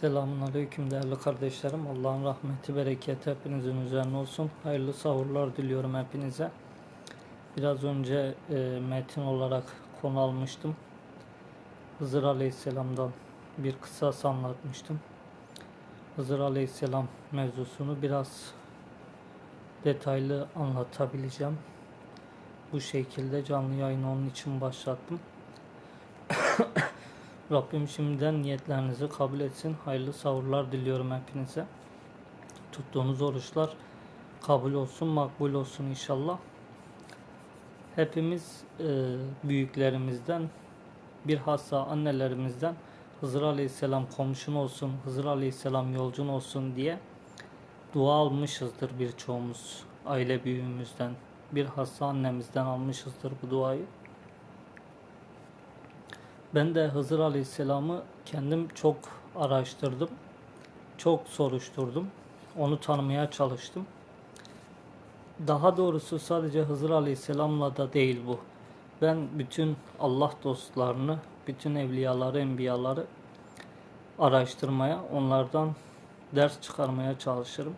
Selamun Aleyküm değerli kardeşlerim. Allah'ın rahmeti, bereketi hepinizin üzerine olsun. Hayırlı sahurlar diliyorum hepinize. Biraz önce e, metin olarak konu almıştım. Hızır Aleyhisselam'dan bir kısas anlatmıştım. Hızır Aleyhisselam mevzusunu biraz detaylı anlatabileceğim. Bu şekilde canlı yayını onun için başlattım. Rabbim şimdiden niyetlerinizi kabul etsin. Hayırlı sahurlar diliyorum hepinize. Tuttuğunuz oruçlar kabul olsun, makbul olsun inşallah. Hepimiz e, büyüklerimizden, bilhassa annelerimizden Hızır Aleyhisselam komşun olsun, Hızır Aleyhisselam yolcun olsun diye dua almışızdır birçoğumuz. Aile büyüğümüzden, bilhassa annemizden almışızdır bu duayı. Ben de Hızır Aleyhisselam'ı kendim çok araştırdım. Çok soruşturdum. Onu tanımaya çalıştım. Daha doğrusu sadece Hızır Aleyhisselam'la da değil bu. Ben bütün Allah dostlarını, bütün evliyaları, enbiyaları araştırmaya, onlardan ders çıkarmaya çalışırım.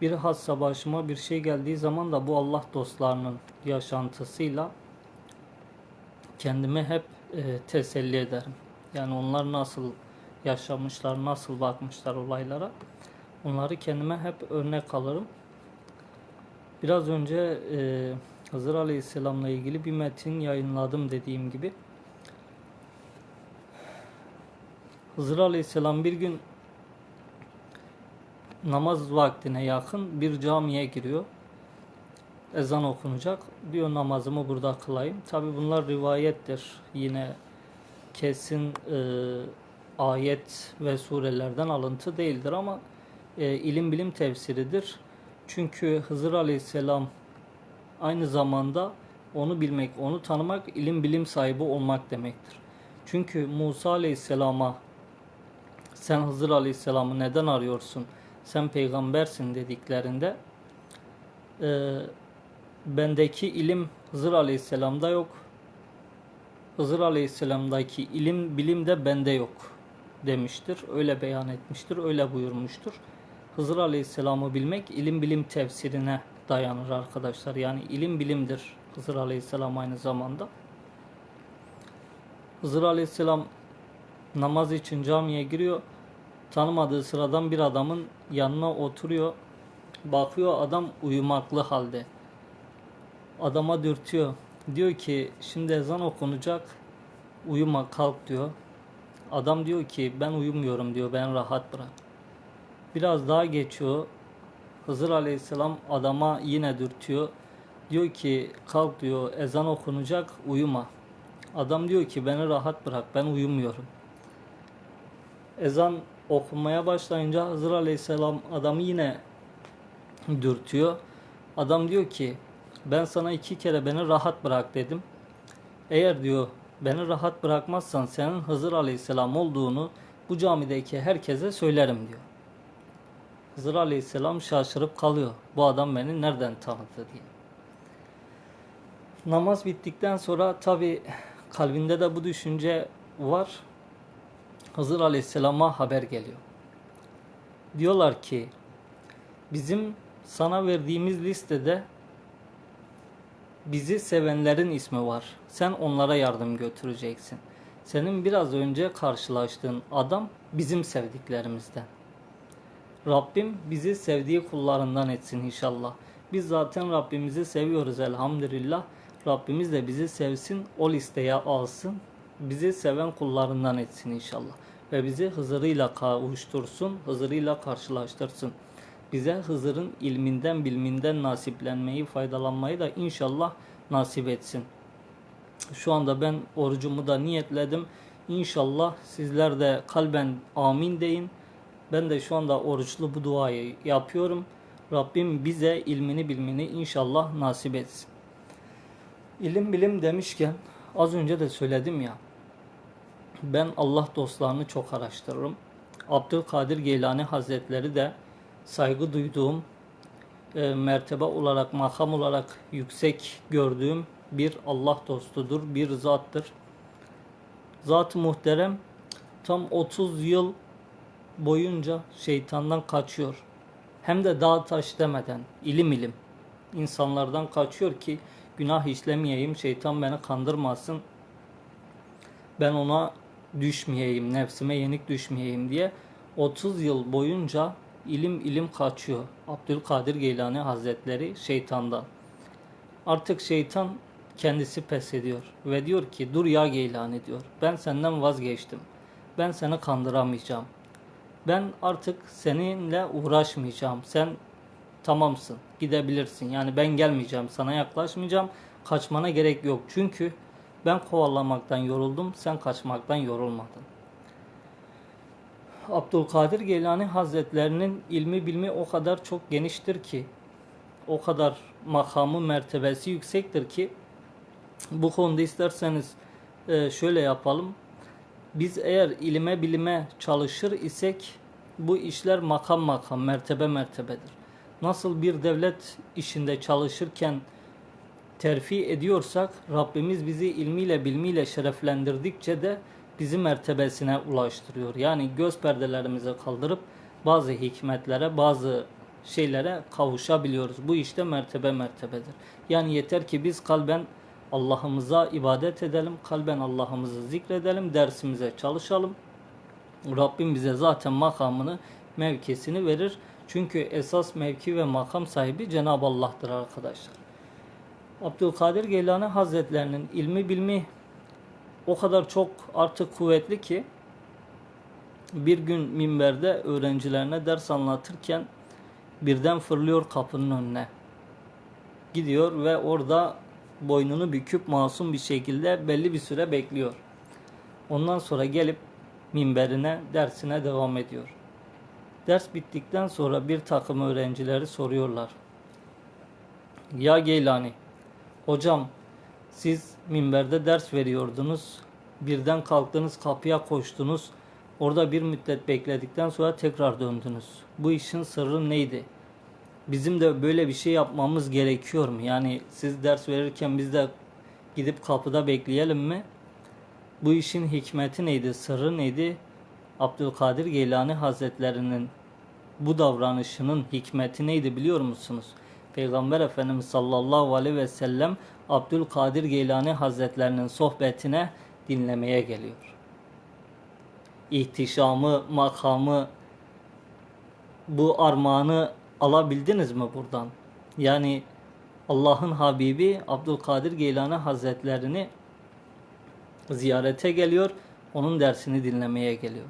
Bir hassa başıma bir şey geldiği zaman da bu Allah dostlarının yaşantısıyla kendimi hep e, teselli ederim. Yani onlar nasıl yaşamışlar, nasıl bakmışlar olaylara. Onları kendime hep örnek alırım. Biraz önce e, Hızır Aleyhisselam'la ilgili bir metin yayınladım dediğim gibi. Hızır Aleyhisselam bir gün namaz vaktine yakın bir camiye giriyor. Ezan okunacak. Diyor namazımı burada kılayım. Tabi bunlar rivayettir. Yine kesin e, ayet ve surelerden alıntı değildir ama e, ilim bilim tefsiridir. Çünkü Hızır Aleyhisselam aynı zamanda onu bilmek, onu tanımak, ilim bilim sahibi olmak demektir. Çünkü Musa Aleyhisselam'a sen Hızır Aleyhisselam'ı neden arıyorsun? Sen peygambersin dediklerinde e, bendeki ilim Hızır Aleyhisselam'da yok. Hızır Aleyhisselam'daki ilim bilim de bende yok demiştir. Öyle beyan etmiştir, öyle buyurmuştur. Hızır Aleyhisselam'ı bilmek ilim bilim tefsirine dayanır arkadaşlar. Yani ilim bilimdir Hızır Aleyhisselam aynı zamanda. Hızır Aleyhisselam namaz için camiye giriyor. Tanımadığı sıradan bir adamın yanına oturuyor. Bakıyor adam uyumaklı halde. Adama dürtüyor. Diyor ki şimdi ezan okunacak. Uyuma kalk diyor. Adam diyor ki ben uyumuyorum diyor. Ben rahat bırak. Biraz daha geçiyor. Hızır Aleyhisselam adama yine dürtüyor. Diyor ki kalk diyor ezan okunacak uyuma. Adam diyor ki beni rahat bırak ben uyumuyorum. Ezan okunmaya başlayınca Hızır Aleyhisselam adamı yine dürtüyor. Adam diyor ki ben sana iki kere beni rahat bırak dedim. Eğer diyor beni rahat bırakmazsan senin Hızır Aleyhisselam olduğunu bu camideki herkese söylerim diyor. Hızır Aleyhisselam şaşırıp kalıyor. Bu adam beni nereden tanıdı diye. Namaz bittikten sonra tabi kalbinde de bu düşünce var. Hızır Aleyhisselam'a haber geliyor. Diyorlar ki bizim sana verdiğimiz listede bizi sevenlerin ismi var. Sen onlara yardım götüreceksin. Senin biraz önce karşılaştığın adam bizim sevdiklerimizden. Rabbim bizi sevdiği kullarından etsin inşallah. Biz zaten Rabbimizi seviyoruz elhamdülillah. Rabbimiz de bizi sevsin, o listeye alsın. Bizi seven kullarından etsin inşallah. Ve bizi Hızır'ıyla kavuştursun, Hızır'ıyla karşılaştırsın. Bize Hızır'ın ilminden, bilminden nasiplenmeyi, faydalanmayı da inşallah nasip etsin. Şu anda ben orucumu da niyetledim. İnşallah sizler de kalben amin deyin. Ben de şu anda oruçlu bu duayı yapıyorum. Rabbim bize ilmini bilmini inşallah nasip etsin. İlim bilim demişken az önce de söyledim ya. Ben Allah dostlarını çok araştırırım. Abdülkadir Geylani Hazretleri de saygı duyduğum, e, mertebe olarak, makam olarak yüksek gördüğüm bir Allah dostudur, bir zattır. Zat-ı muhterem tam 30 yıl boyunca şeytandan kaçıyor. Hem de dağ taş demeden ilim ilim insanlardan kaçıyor ki günah işlemeyeyim, şeytan beni kandırmasın. Ben ona düşmeyeyim, nefsime yenik düşmeyeyim diye 30 yıl boyunca ilim ilim kaçıyor. Abdülkadir Geylani Hazretleri şeytandan. Artık şeytan kendisi pes ediyor ve diyor ki dur ya Geylani diyor. Ben senden vazgeçtim. Ben seni kandıramayacağım. Ben artık seninle uğraşmayacağım. Sen tamamsın. Gidebilirsin. Yani ben gelmeyeceğim. Sana yaklaşmayacağım. Kaçmana gerek yok. Çünkü ben kovalamaktan yoruldum. Sen kaçmaktan yorulmadın. Abdülkadir Geylani Hazretlerinin ilmi bilmi o kadar çok geniştir ki o kadar makamı mertebesi yüksektir ki bu konuda isterseniz e, şöyle yapalım. Biz eğer ilime bilime çalışır isek bu işler makam makam, mertebe mertebedir. Nasıl bir devlet işinde çalışırken terfi ediyorsak Rabbimiz bizi ilmiyle bilmiyle şereflendirdikçe de bizi mertebesine ulaştırıyor. Yani göz perdelerimizi kaldırıp bazı hikmetlere, bazı şeylere kavuşabiliyoruz. Bu işte mertebe mertebedir. Yani yeter ki biz kalben Allah'ımıza ibadet edelim, kalben Allah'ımızı zikredelim, dersimize çalışalım. Rabbim bize zaten makamını, mevkisini verir. Çünkü esas mevki ve makam sahibi Cenab-ı Allah'tır arkadaşlar. Abdülkadir Geylani Hazretlerinin ilmi bilmi o kadar çok artık kuvvetli ki bir gün minberde öğrencilerine ders anlatırken birden fırlıyor kapının önüne. Gidiyor ve orada boynunu büküp masum bir şekilde belli bir süre bekliyor. Ondan sonra gelip minberine dersine devam ediyor. Ders bittikten sonra bir takım öğrencileri soruyorlar. Ya Geylani, hocam siz minberde ders veriyordunuz. Birden kalktınız kapıya koştunuz. Orada bir müddet bekledikten sonra tekrar döndünüz. Bu işin sırrı neydi? Bizim de böyle bir şey yapmamız gerekiyor mu? Yani siz ders verirken biz de gidip kapıda bekleyelim mi? Bu işin hikmeti neydi? Sırrı neydi? Abdülkadir Geylani Hazretlerinin bu davranışının hikmeti neydi biliyor musunuz? Peygamber Efendimiz sallallahu aleyhi ve sellem Abdülkadir Geylani Hazretlerinin sohbetine dinlemeye geliyor. İhtişamı, makamı, bu armağanı alabildiniz mi buradan? Yani Allah'ın Habibi Abdülkadir Geylani Hazretlerini ziyarete geliyor, onun dersini dinlemeye geliyor.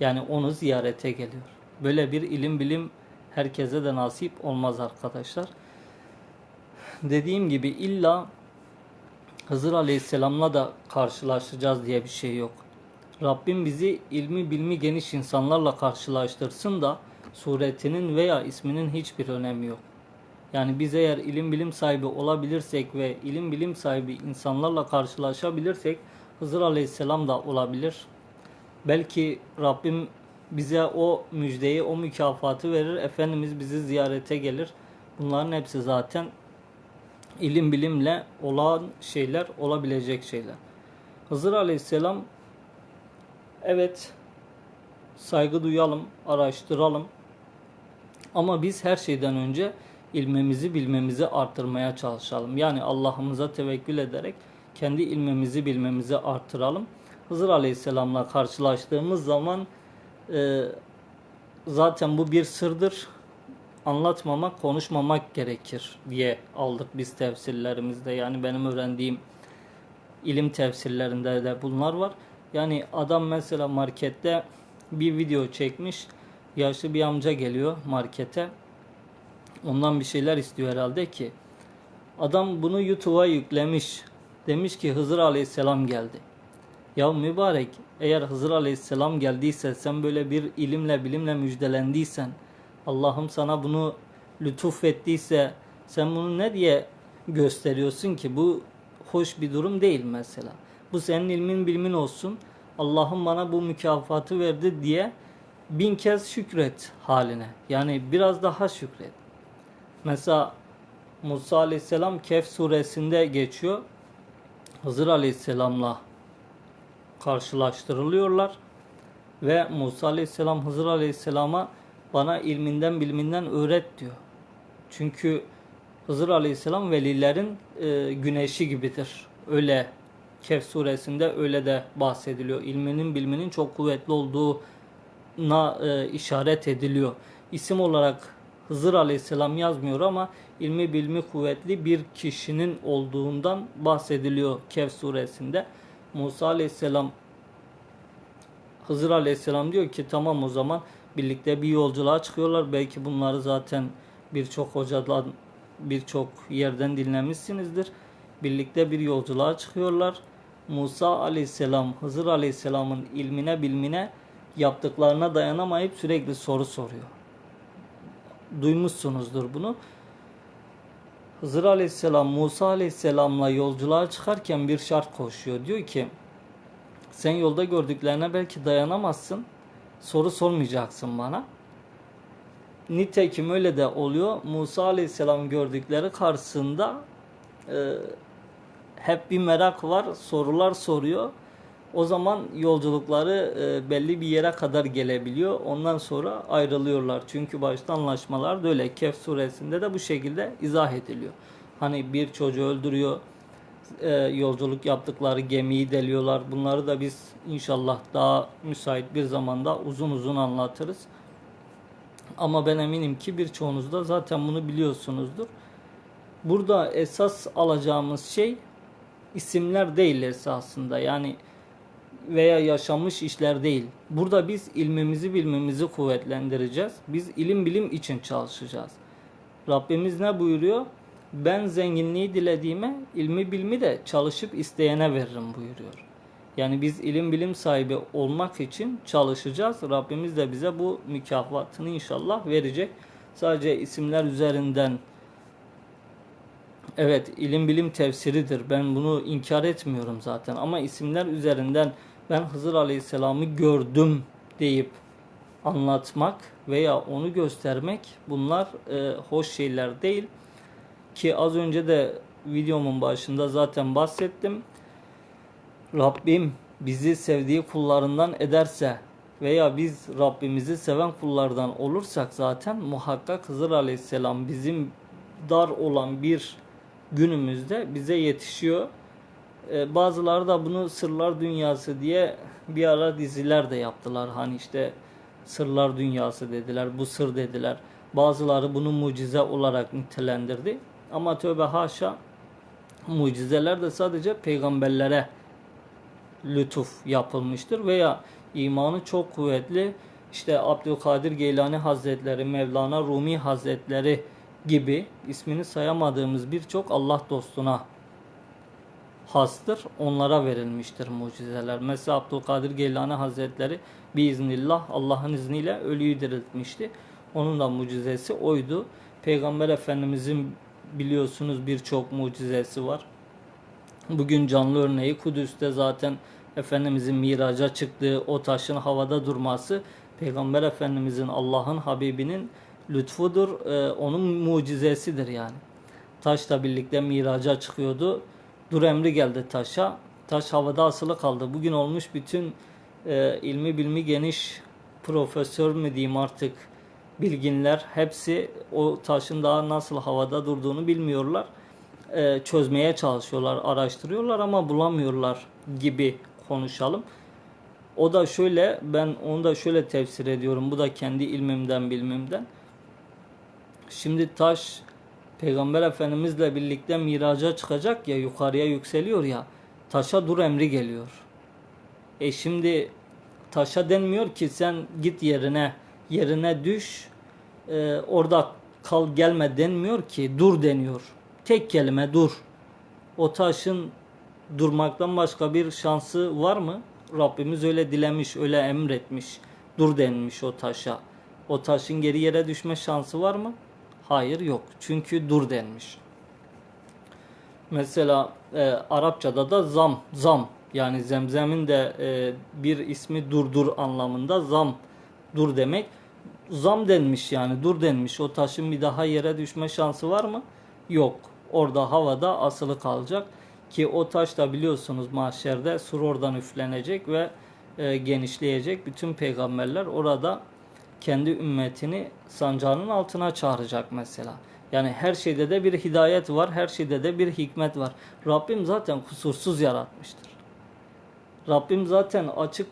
Yani onu ziyarete geliyor. Böyle bir ilim bilim herkese de nasip olmaz arkadaşlar. Dediğim gibi illa Hızır Aleyhisselam'la da karşılaşacağız diye bir şey yok. Rabbim bizi ilmi bilmi geniş insanlarla karşılaştırsın da suretinin veya isminin hiçbir önemi yok. Yani biz eğer ilim bilim sahibi olabilirsek ve ilim bilim sahibi insanlarla karşılaşabilirsek Hızır Aleyhisselam da olabilir. Belki Rabbim bize o müjdeyi, o mükafatı verir. Efendimiz bizi ziyarete gelir. Bunların hepsi zaten ilim bilimle olan şeyler, olabilecek şeyler. Hızır Aleyhisselam evet saygı duyalım, araştıralım. Ama biz her şeyden önce ilmimizi, bilmemizi artırmaya çalışalım. Yani Allah'ımıza tevekkül ederek kendi ilmimizi, bilmemizi artıralım. Hızır Aleyhisselam'la karşılaştığımız zaman e, zaten bu bir sırdır. Anlatmamak, konuşmamak gerekir diye aldık biz tefsirlerimizde. Yani benim öğrendiğim ilim tefsirlerinde de bunlar var. Yani adam mesela markette bir video çekmiş. Yaşlı bir amca geliyor markete. Ondan bir şeyler istiyor herhalde ki. Adam bunu YouTube'a yüklemiş. Demiş ki Hızır Aleyhisselam geldi. Ya mübarek eğer Hızır Aleyhisselam geldiyse sen böyle bir ilimle bilimle müjdelendiysen Allah'ım sana bunu lütuf ettiyse sen bunu ne diye gösteriyorsun ki bu hoş bir durum değil mesela. Bu senin ilmin bilmin olsun. Allah'ım bana bu mükafatı verdi diye bin kez şükret haline. Yani biraz daha şükret. Mesela Musa Aleyhisselam Kehf suresinde geçiyor. Hızır Aleyhisselam'la karşılaştırılıyorlar. Ve Musa Aleyhisselam Hızır Aleyhisselam'a bana ilminden biliminden öğret diyor. Çünkü Hızır Aleyhisselam velilerin e, güneşi gibidir. Öyle Kehf suresinde öyle de bahsediliyor. İlminin bilminin çok kuvvetli olduğuna e, işaret ediliyor. İsim olarak Hızır Aleyhisselam yazmıyor ama ilmi bilmi kuvvetli bir kişinin olduğundan bahsediliyor Kehf suresinde. Musa Aleyhisselam Hızır Aleyhisselam diyor ki tamam o zaman birlikte bir yolculuğa çıkıyorlar. Belki bunları zaten birçok hocadan birçok yerden dinlemişsinizdir. Birlikte bir yolculuğa çıkıyorlar. Musa Aleyhisselam Hızır Aleyhisselam'ın ilmine bilmine yaptıklarına dayanamayıp sürekli soru soruyor. Duymuşsunuzdur bunu. Hızır Aleyhisselam Musa Aleyhisselam'la yolculuğa çıkarken bir şart koşuyor. Diyor ki sen yolda gördüklerine belki dayanamazsın. Soru sormayacaksın bana. Nitekim öyle de oluyor. Musa Aleyhisselam gördükleri karşısında e, hep bir merak var. Sorular soruyor. O zaman yolculukları e, belli bir yere kadar gelebiliyor. Ondan sonra ayrılıyorlar. Çünkü başta anlaşmalar da öyle. Kehf suresinde de bu şekilde izah ediliyor. Hani bir çocuğu öldürüyor. e, yolculuk yaptıkları gemiyi deliyorlar. Bunları da biz inşallah daha müsait bir zamanda uzun uzun anlatırız. Ama ben eminim ki birçoğunuz da zaten bunu biliyorsunuzdur. Burada esas alacağımız şey isimler değil esasında. Yani veya yaşanmış işler değil. Burada biz ilmimizi bilmemizi kuvvetlendireceğiz. Biz ilim bilim için çalışacağız. Rabbimiz ne buyuruyor? Ben zenginliği dilediğime ilmi bilmi de çalışıp isteyene veririm buyuruyor. Yani biz ilim bilim sahibi olmak için çalışacağız. Rabbimiz de bize bu mükafatını inşallah verecek. Sadece isimler üzerinden evet ilim bilim tefsiridir. Ben bunu inkar etmiyorum zaten. Ama isimler üzerinden ben Hızır Aleyhisselam'ı gördüm deyip anlatmak veya onu göstermek bunlar e, hoş şeyler değil. Ki az önce de videomun başında zaten bahsettim. Rabbim bizi sevdiği kullarından ederse veya biz Rabbimizi seven kullardan olursak zaten muhakkak Hızır Aleyhisselam bizim dar olan bir günümüzde bize yetişiyor. Ee, bazıları da bunu Sırlar Dünyası diye bir ara diziler de yaptılar. Hani işte Sırlar Dünyası dediler, bu sır dediler. Bazıları bunu mucize olarak nitelendirdi. Ama tövbe haşa mucizeler de sadece peygamberlere lütuf yapılmıştır veya imanı çok kuvvetli işte Abdülkadir Geylani Hazretleri, Mevlana Rumi Hazretleri gibi ismini sayamadığımız birçok Allah dostuna hastır. Onlara verilmiştir mucizeler. Mesela Abdülkadir Geylani Hazretleri biiznillah Allah'ın izniyle ölüyü diriltmişti. Onun da mucizesi oydu. Peygamber Efendimizin biliyorsunuz birçok mucizesi var. Bugün canlı örneği Kudüs'te zaten Efendimizin miraca çıktığı o taşın havada durması Peygamber Efendimizin Allah'ın Habibinin lütfudur. Ee, onun mucizesidir yani. Taşla birlikte miraca çıkıyordu. Dur emri geldi taşa. Taş havada asılı kaldı. Bugün olmuş bütün e, ilmi bilmi geniş profesör mü diyeyim artık bilginler hepsi o taşın daha nasıl havada durduğunu bilmiyorlar. E, çözmeye çalışıyorlar, araştırıyorlar ama bulamıyorlar gibi konuşalım. O da şöyle ben onu da şöyle tefsir ediyorum. Bu da kendi ilmimden bilmimden. Şimdi taş Peygamber Efendimizle birlikte miraca çıkacak ya yukarıya yükseliyor ya taşa dur emri geliyor. E şimdi taşa denmiyor ki sen git yerine yerine düş e, orada kal gelme denmiyor ki dur deniyor. Tek kelime dur. O taşın durmaktan başka bir şansı var mı? Rabbimiz öyle dilemiş, öyle emretmiş. Dur denmiş o taşa. O taşın geri yere düşme şansı var mı? Hayır yok. Çünkü dur denmiş. Mesela e, Arapçada da zam, zam yani zemzemin de e, bir ismi durdur anlamında zam, dur demek. Zam denmiş yani dur denmiş. O taşın bir daha yere düşme şansı var mı? Yok. Orada havada asılı kalacak. Ki o taş da biliyorsunuz mahşerde sur oradan üflenecek ve e, genişleyecek. Bütün peygamberler orada kendi ümmetini sancağının altına çağıracak mesela. Yani her şeyde de bir hidayet var, her şeyde de bir hikmet var. Rabbim zaten kusursuz yaratmıştır. Rabbim zaten açık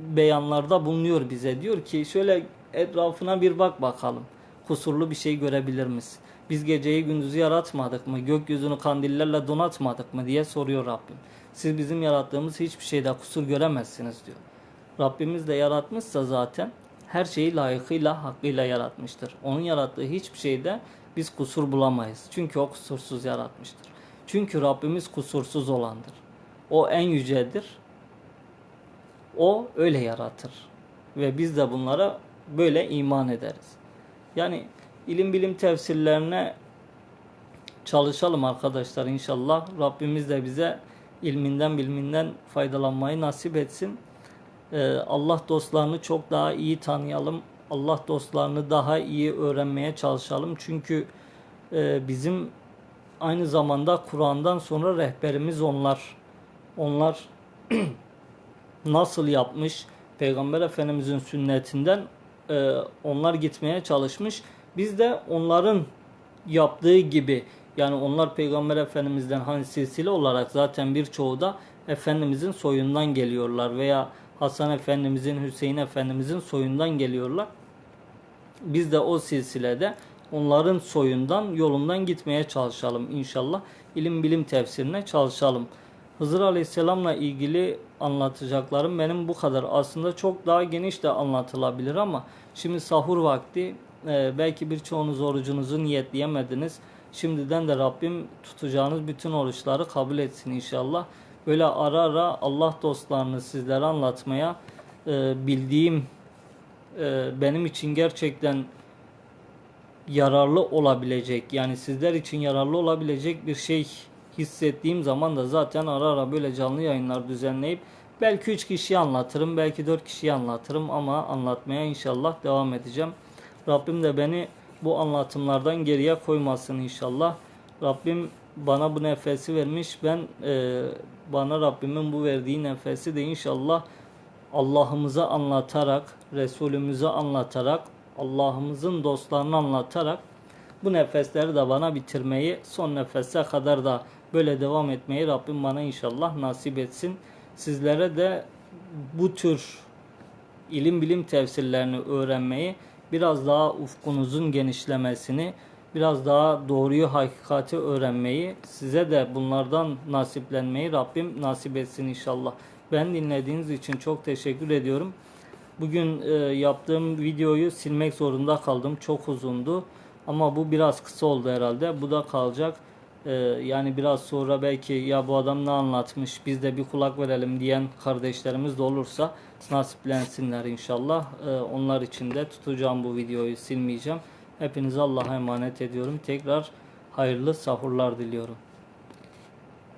beyanlarda bulunuyor bize. Diyor ki şöyle etrafına bir bak bakalım. Kusurlu bir şey görebilir misin? Biz geceyi gündüzü yaratmadık mı? Gökyüzünü kandillerle donatmadık mı diye soruyor Rabbim. Siz bizim yarattığımız hiçbir şeyde kusur göremezsiniz diyor. Rabbimiz de yaratmışsa zaten her şeyi layıkıyla, hakkıyla yaratmıştır. Onun yarattığı hiçbir şeyde biz kusur bulamayız. Çünkü o kusursuz yaratmıştır. Çünkü Rabbimiz kusursuz olandır. O en yücedir. O öyle yaratır. Ve biz de bunlara böyle iman ederiz. Yani ilim bilim tefsirlerine çalışalım arkadaşlar inşallah. Rabbimiz de bize ilminden bilminden faydalanmayı nasip etsin. Ee, Allah dostlarını çok daha iyi tanıyalım. Allah dostlarını daha iyi öğrenmeye çalışalım. Çünkü e, bizim aynı zamanda Kur'an'dan sonra rehberimiz onlar. Onlar nasıl yapmış? Peygamber Efendimizin sünnetinden e, onlar gitmeye çalışmış. Biz de onların yaptığı gibi yani onlar Peygamber Efendimizden hani silsile olarak zaten birçoğu da Efendimizin soyundan geliyorlar veya Hasan Efendimizin, Hüseyin Efendimizin soyundan geliyorlar. Biz de o silsilede onların soyundan, yolundan gitmeye çalışalım inşallah. İlim bilim tefsirine çalışalım. Hızır Aleyhisselam'la ilgili anlatacaklarım benim bu kadar. Aslında çok daha geniş de anlatılabilir ama şimdi sahur vakti e, belki birçoğunuz orucunuzu niyetleyemediniz. Şimdiden de Rabbim tutacağınız bütün oruçları kabul etsin inşallah. Böyle ara ara Allah dostlarını sizlere anlatmaya e, bildiğim e, benim için gerçekten yararlı olabilecek yani sizler için yararlı olabilecek bir şey hissettiğim zaman da zaten ara ara böyle canlı yayınlar düzenleyip belki 3 kişiye anlatırım belki 4 kişiye anlatırım ama anlatmaya inşallah devam edeceğim. Rabbim de beni bu anlatımlardan geriye koymasın inşallah. Rabbim bana bu nefesi vermiş. Ben e, bana Rabbimin bu verdiği nefesi de inşallah Allah'ımıza anlatarak, Resulümüze anlatarak, Allah'ımızın dostlarını anlatarak bu nefesleri de bana bitirmeyi, son nefese kadar da böyle devam etmeyi Rabbim bana inşallah nasip etsin. Sizlere de bu tür ilim bilim tefsirlerini öğrenmeyi, biraz daha ufkunuzun genişlemesini, biraz daha doğruyu, hakikati öğrenmeyi, size de bunlardan nasiplenmeyi Rabbim nasip etsin inşallah. Ben dinlediğiniz için çok teşekkür ediyorum. Bugün e, yaptığım videoyu silmek zorunda kaldım. Çok uzundu. Ama bu biraz kısa oldu herhalde. Bu da kalacak. E, yani biraz sonra belki ya bu adam ne anlatmış biz de bir kulak verelim diyen kardeşlerimiz de olursa nasiplensinler inşallah. E, onlar için de tutacağım bu videoyu silmeyeceğim. Hepinize Allah'a emanet ediyorum. Tekrar hayırlı sahurlar diliyorum.